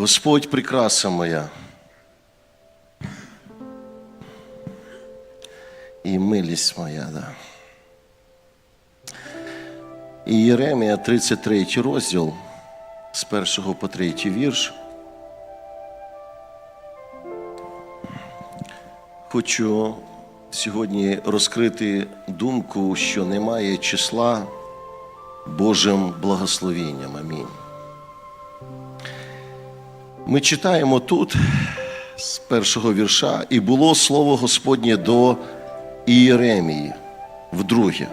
Господь прикраса моя. І милість моя, да. І Єремія, 33 розділ, з 1 по 3 вірш. Хочу сьогодні розкрити думку, що немає числа Божим благословенням. Амінь. Ми читаємо тут з першого вірша, і було слово Господнє до Ієремії вдруге.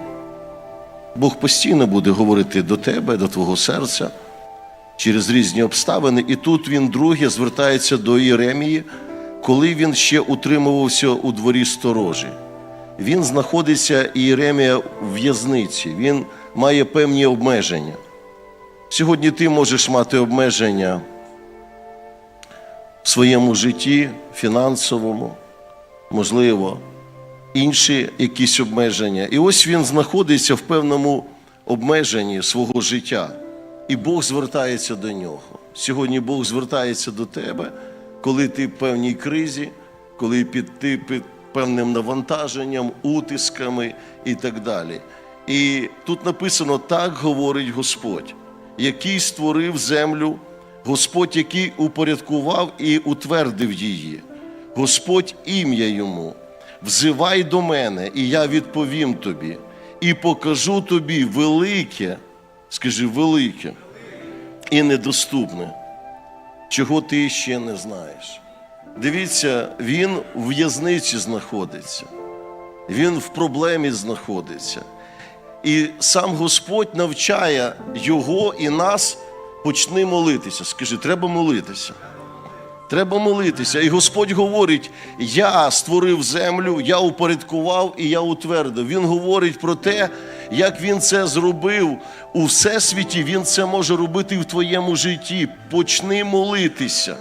Бог постійно буде говорити до тебе, до твого серця через різні обставини. І тут він друге звертається до Ієремії, коли він ще утримувався у дворі сторожі. Він знаходиться Ієремія в в'язниці, він має певні обмеження. Сьогодні ти можеш мати обмеження в своєму житті, фінансовому, можливо, інші якісь обмеження. І ось він знаходиться в певному обмеженні свого життя. І Бог звертається до нього. Сьогодні Бог звертається до тебе, коли ти в певній кризі, коли під, ти під певним навантаженням, утисками і так далі. І тут написано: так говорить Господь, який створив землю, Господь, який упорядкував і утвердив її. Господь ім'я йому. Взивай до мене, і я відповім тобі, і покажу тобі велике, скажи велике і недоступне, чого ти ще не знаєш. Дивіться, він в в'язниці знаходиться, він в проблемі знаходиться. І сам Господь навчає його і нас почни молитися. Скажи, треба молитися. Треба молитися. І Господь говорить: Я створив землю, я упорядкував і я утвердив. Він говорить про те, як він це зробив у всесвіті, він це може робити і в твоєму житті. Почни молитися.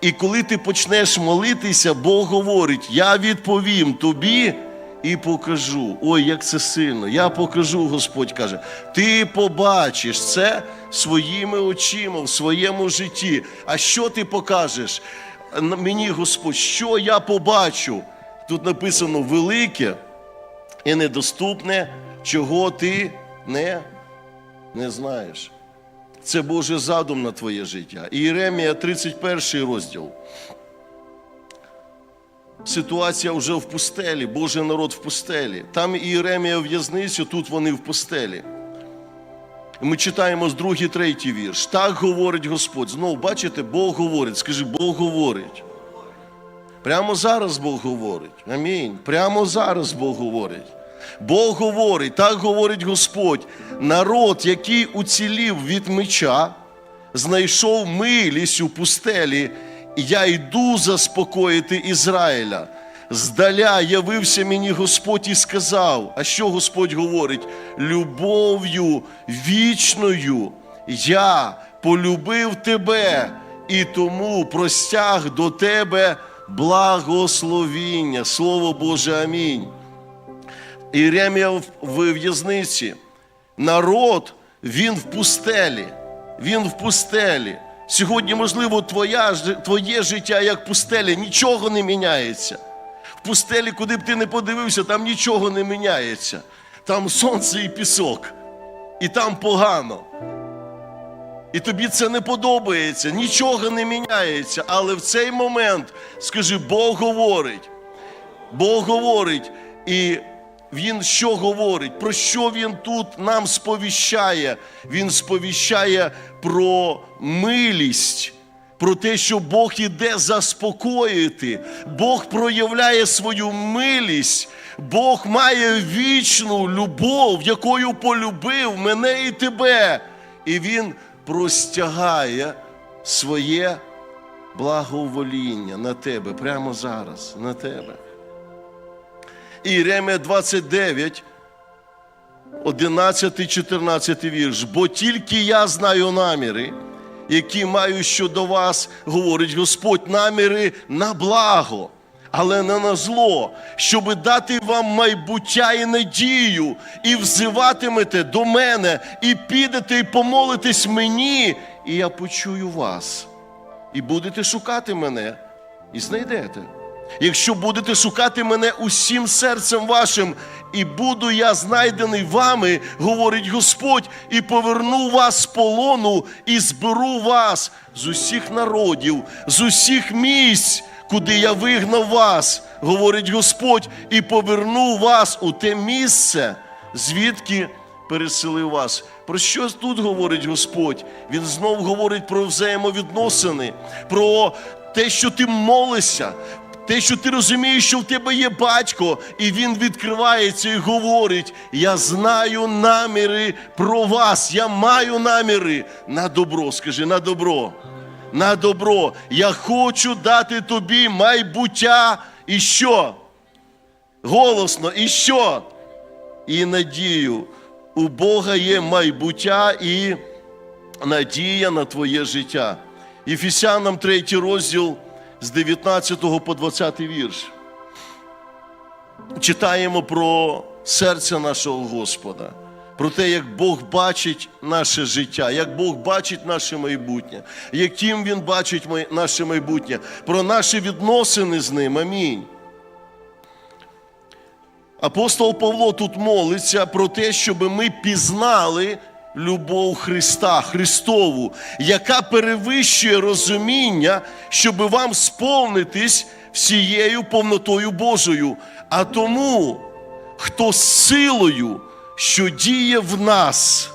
І коли ти почнеш молитися, Бог говорить: Я відповім тобі і покажу. Ой, як це сильно! Я покажу, Господь каже. Ти побачиш це своїми очима в своєму житті. А що ти покажеш? Мені, Господь, що я побачу? Тут написано велике і недоступне, чого ти не, не знаєш. Це Божий задум на твоє життя. Іеремія, 31 розділ. Ситуація вже в пустелі, Божий народ в пустелі. Там Іеремія в'язницю, тут вони в пустелі. Ми читаємо з другий, третій вірш. Так говорить Господь. Знову бачите, Бог говорить. Скажи, Бог говорить. Прямо зараз Бог говорить. Амінь. Прямо зараз Бог говорить. Бог говорить, так говорить Господь. Народ, який уцілів від меча, знайшов милість у пустелі, я йду заспокоїти Ізраїля. Здаля явився мені Господь і сказав, а що Господь говорить? Любов'ю вічною я полюбив тебе і тому простяг до тебе благословіння. Слово Боже, амінь. Єремія в в в'язниці. Народ, він в пустелі. Він в пустелі. Сьогодні, можливо, твоя, твоє життя як пустеля, нічого не міняється. В пустелі, куди б ти не подивився, там нічого не міняється. Там сонце і пісок. І там погано. І тобі це не подобається, нічого не міняється. Але в цей момент скажи, Бог говорить. Бог говорить, і Він що говорить? Про що Він тут нам сповіщає? Він сповіщає про милість, про те, що Бог іде заспокоїти. Бог проявляє свою милість. Бог має вічну любов, якою полюбив мене і тебе. І Він простягає своє благовоління на тебе прямо зараз, на тебе. Іремія 29, 11, 14 вірш. Бо тільки я знаю наміри, які маю щодо вас, говорить Господь, наміри на благо, але не на зло, щоби дати вам майбуття і надію, і взиватимете до мене, і підете, і помолитесь мені, і я почую вас. і будете шукати мене, і знайдете. Якщо будете шукати мене усім серцем вашим, і буду я знайдений вами, говорить Господь, і поверну вас з полону, і зберу вас з усіх народів, з усіх місць, куди я вигнав вас, говорить Господь, і поверну вас у те місце, звідки переселив вас. Про що тут говорить Господь? Він знов говорить про взаємовідносини, про те, що ти молишся, те, що ти розумієш, що в тебе є батько, і він відкривається і говорить: Я знаю наміри про вас, я маю наміри на добро. Скажи, на добро. На добро. Я хочу дати тобі майбуття і що? Голосно, і що? І надію. У Бога є майбуття і надія на твоє життя. Ефесянам 3 розділ з 19 по 20 вірш. Читаємо про серце нашого Господа, про те, як Бог бачить наше життя, як Бог бачить наше майбутнє, яким Він бачить наше майбутнє, про наші відносини з ним. Амінь. Апостол Павло тут молиться про те, щоб ми пізнали любов Христа, Христову, яка перевищує розуміння, щоб вам сповнитись всією повнотою Божою. А тому, хто силою, що діє в нас,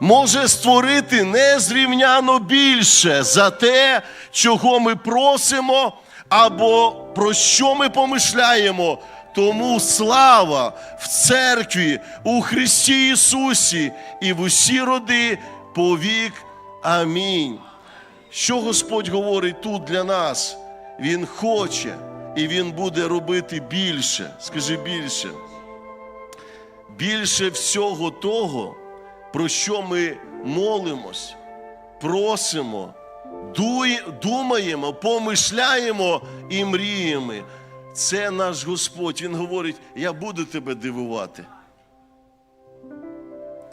може створити незрівняно більше за те, чого ми просимо, або про що ми помишляємо. Тому слава в церкві у Христі Ісусі і в усі роди повік. Амінь. Що Господь говорить тут для нас? Він хоче і Він буде робити більше. Скажи більше. Більше всього того, про що ми молимось, просимо, думаємо, помишляємо і мріємо. Це наш Господь. Він говорить: я буду тебе дивувати.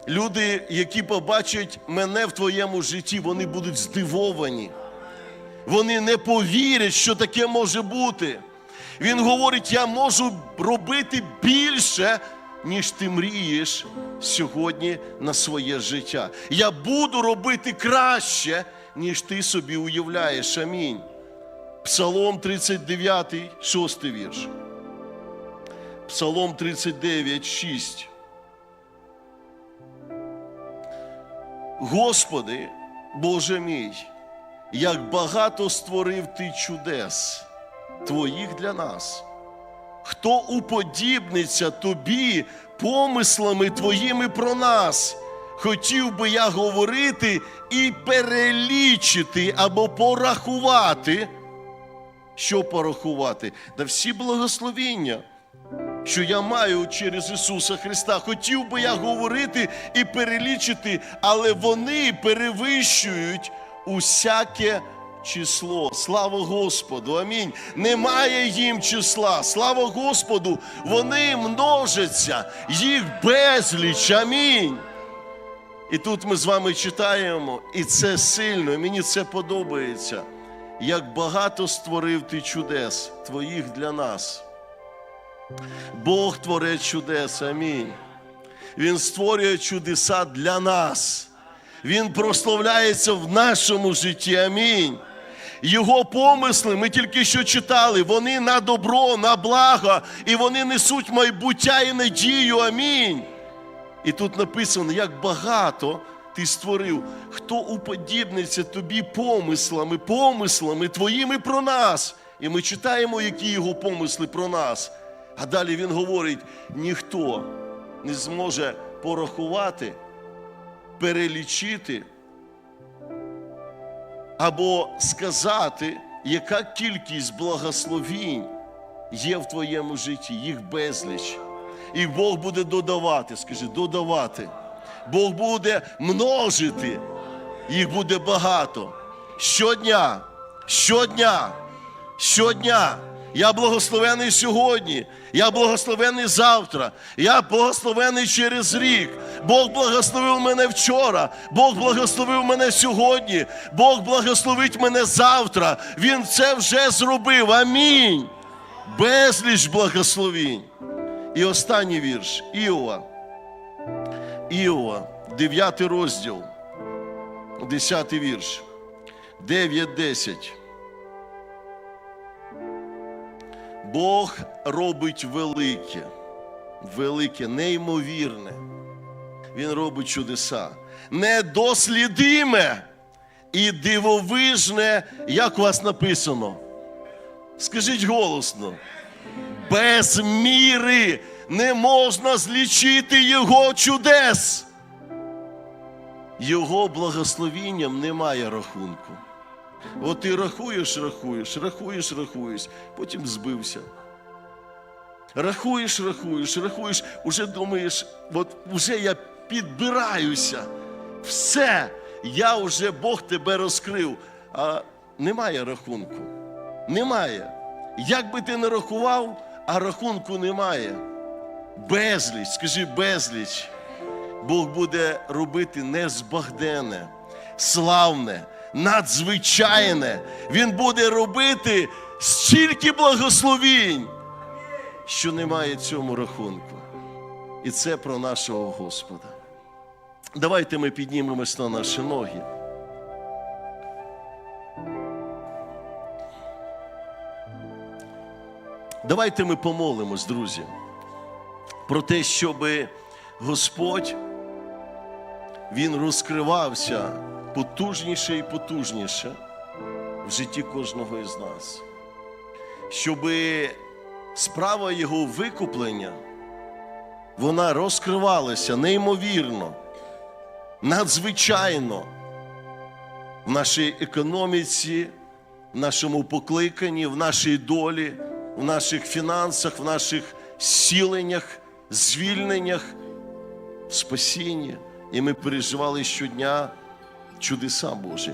Люди, які побачать мене в твоєму житті, вони будуть здивовані. Вони не повірять, що таке може бути. Він говорить: я можу робити більше, ніж ти мрієш сьогодні на своє життя. Я буду робити краще, ніж ти собі уявляєш. Амінь. Псалом 39, 6 вірш. Псалом 39, 6. Господи, Боже мій, як багато створив Ти чудес Твоїх для нас. Хто уподібниться Тобі помислами Твоїми про нас? Хотів би я говорити і перелічити або порахувати. Що порахувати? Да всі благословіння, що я маю через Ісуса Христа. Хотів би я говорити і перелічити, але вони перевищують усяке число. Слава Господу! Амінь. Немає їм числа. Слава Господу! Вони множаться, їх безліч. Амінь. І тут ми з вами читаємо, і це сильно, мені це подобається. Як багато створив ти чудес твоїх для нас. Бог творець чудес, амінь. Він створює чудеса для нас. Він прославляється в нашому житті. Амінь. Його помисли, ми тільки що читали, вони на добро, на благо, і вони несуть майбуття і надію. Амінь. І тут написано, як багато ти створив, хто уподібниться тобі помислами, помислами твоїми про нас. І ми читаємо, які його помисли про нас. А далі він говорить: ніхто не зможе порахувати, перелічити або сказати, яка кількість благословінь є в твоєму житті, їх безліч. І Бог буде додавати, скажи, додавати. Бог буде множити, їх буде багато. Щодня, щодня, щодня Я благословений сьогодні, я благословений завтра, я благословений через рік. Бог благословив мене вчора, Бог благословив мене сьогодні, Бог благословить мене завтра. Він це вже зробив. Амінь. Безліч благословінь. І останній вірш Іова. Іова, 9 розділ, 10 вірш. 9-10. Бог робить велике, велике, неймовірне. Він робить чудеса. Недослідиме і дивовижне, як у вас написано. Скажіть голосно. Без міри не можна злічити Його чудес. Його благословінням немає рахунку. От ти рахуєш, рахуєш, рахуєш, рахуєш, потім збився. Рахуєш, рахуєш, рахуєш, уже думаєш, от вже я підбираюся. Все, я вже Бог тебе розкрив. А немає рахунку. Немає. Як би ти не рахував, а рахунку немає. Безліч, скажи безліч. Бог буде робити незбагденне, славне, надзвичайне. Він буде робити стільки благословінь, що немає цьому рахунку. І це про нашого Господа. Давайте ми піднімемось на наші ноги. Давайте ми помолимось, друзі, про те, щоб Господь Він розкривався потужніше і потужніше в житті кожного із нас, щоб справа Його викуплення вона розкривалася неймовірно, надзвичайно в нашій економіці, в нашому покликанні, в нашій долі, в наших фінансах, в наших зціленнях, звільненнях, спасіння. І ми переживали щодня чудеса Божі.